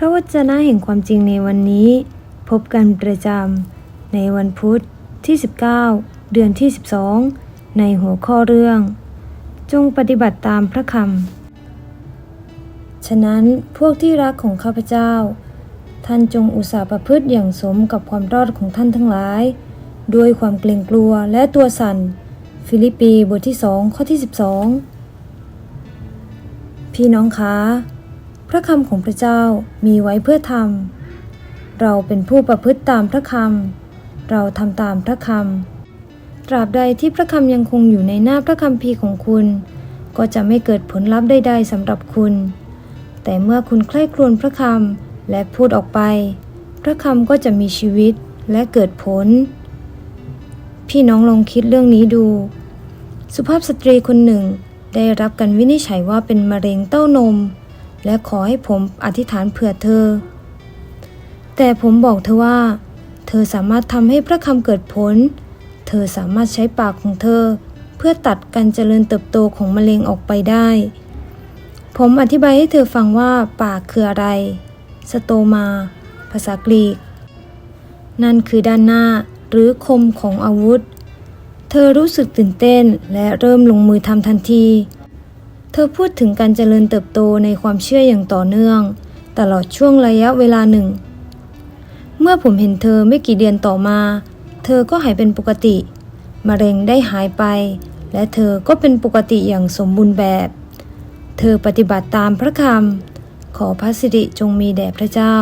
พระวจนะแห่งความจริงในวันนี้ พบกันประจำในวันพุธที่ 19 เดือนที่ 12 ในหัวข้อเรื่อง จงปฏิบัติตามพระคำ ฉะนั้นพวกที่รักของข้าพเจ้า ท่านจงอุตสาห์ประพฤติอย่างสมกับความรอดของท่านทั้งหลาย ด้วยความเกรงกลัวและตัวสั่น ฟิลิปปีบทที่ 2 ข้อที่ 12 พี่น้องคะ พระคำของพระเจ้ามีไว้เพื่อทำเราเป็นผู้ประพฤติตามพระคำเราทำตามพระคำตราบใดที่พระคำยังคงอยู่ในหน้าพระคัมภีของคุณ ก็จะไม่เกิดผลลัพธ์ใดๆสำหรับคุณ แต่เมื่อคุณใคร่ครวญพระคำและพูดออกไป พระคำก็จะมีชีวิตและเกิดผล พี่น้องลองคิดเรื่องนี้ดู สุภาพสตรีคนหนึ่งได้รับการวินิจฉัยว่าเป็นมะเร็งเต้านม และขอให้ผมอธิษฐานเผื่อเธอ แต่ผมบอกเธอว่า เธอสามารถทำให้พระคำเกิดผล เธอสามารถใช้ปากของเธอ เพื่อตัดการเจริญเติบโตของมะเร็งออกไปได้ ผมอธิบายให้เธอฟังว่าปากคืออะไร สโตมา ภาษากรีก นั่นคือด้านหน้าหรือคมของอาวุธ เธอรู้สึกตื่นเต้นและเริ่มลงมือทำทันที เธอพูดถึงการเจริญเติบโตในความเชื่ออย่างต่อเนื่อง ตลอดช่วงระยะเวลาหนึ่ง เมื่อผมเห็นเธอไม่กี่เดือนต่อมา เธอก็หายเป็นปกติมะเร็งได้หายไป และเธอก็เป็นปกติอย่างสมบูรณ์แบบ เธอปฏิบัติตามพระคำขอพระสิริจงมีแด่พระเจ้า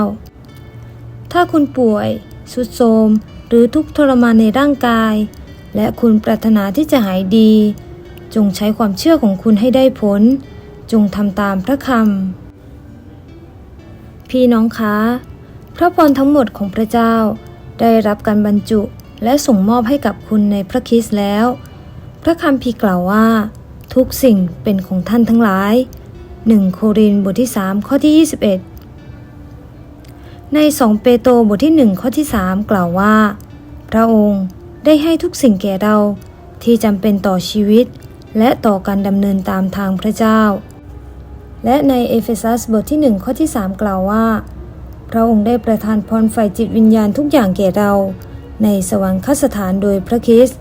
ถ้าคุณป่วยสุดโทมหรือทุกทรมานในร่างกาย และคุณปรารถนาที่จะหายดี จงใช้ความเชื่อของคุณให้ได้ผล จงทำตามพระคำ พี่น้องคะ พระพรทั้งหมดของพระเจ้า ได้รับการบรรจุและส่งมอบให้กับคุณในพระคริสต์แล้ว พระคำพีกล่าวว่า ทุกสิ่งเป็นของท่านทั้งหลาย 1 โครินบทที่ 3 ข้อที่ 21 ใน 2 เปโตรบทที่ 1 ข้อที่ 3 กล่าวว่า พระองค์ได้ให้ทุกสิ่งแก่เราที่จำเป็นต่อชีวิต และต่อการดำเนินตามทางพระเจ้า และในเอเฟซัสบทที่ 1 ข้อที่ 3 กล่าวว่า พระองค์ได้ประทานพรฝ่ายจิตวิญญาณทุกอย่างแก่เรา ในสวรรคสถานโดยพระคริสต์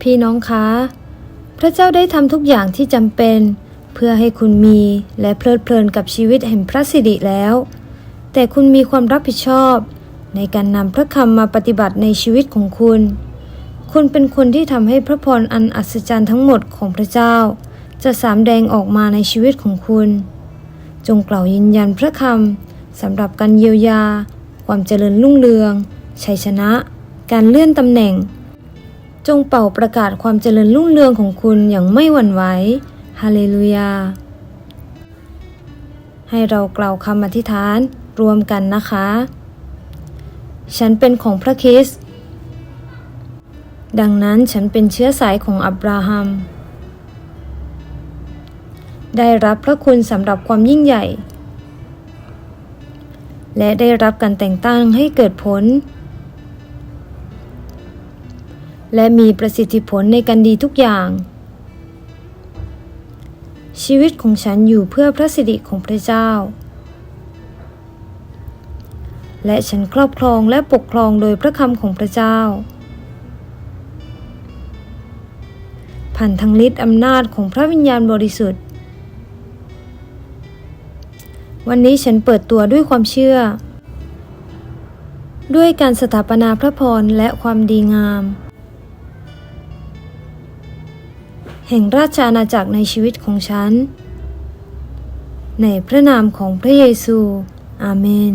พี่น้องคะ พระเจ้าได้ทำทุกอย่างที่จำเป็น เพื่อให้คุณมีและเพลิดเพลินกับชีวิตแห่งพระสิริแล้ว แต่คุณมีความรับผิดชอบ ในการนำพระคำมาปฏิบัติในชีวิตของคุณ คุณเป็นคนที่ทำให้พระพรอันอัศจรรย์ทั้งหมดของพระเจ้า จะสามแดงออกมาในชีวิตของคุณ จงกล่าวยืนยันพระคำสำหรับการเยียวยา ความเจริญรุ่งเรือง ชัยชนะ การเลื่อนตำแหน่ง จงเป่าประกาศความเจริญรุ่งเรืองของคุณอย่างไม่หวั่นไหวฮาเลลูยา ให้เรากล่าวคำอธิษฐานรวมกันนะคะ ฉันเป็นของพระคริสต์ ดังนั้นฉันเป็นเชื้อสายของอับราฮัม ได้รับพระคุณสำหรับความยิ่งใหญ่ และได้รับการแต่งตั้งให้เกิดผล และมีประสิทธิผลในการดีทุกอย่าง ชีวิตของฉันอยู่เพื่อพระสิริของพระเจ้าและฉันครอบครองและปกครองโดยพระคำของพระเจ้า ผ่านทางฤทธิ์อำนาจของพระวิญญาณบริสุทธิ์ วันนี้ฉันเปิดตัวด้วยความเชื่อ ด้วยการสถาปนาพระพรและความดีงาม แห่งราชอาณาจักรในชีวิตของฉัน ในพระนามของพระเยซู อาเมน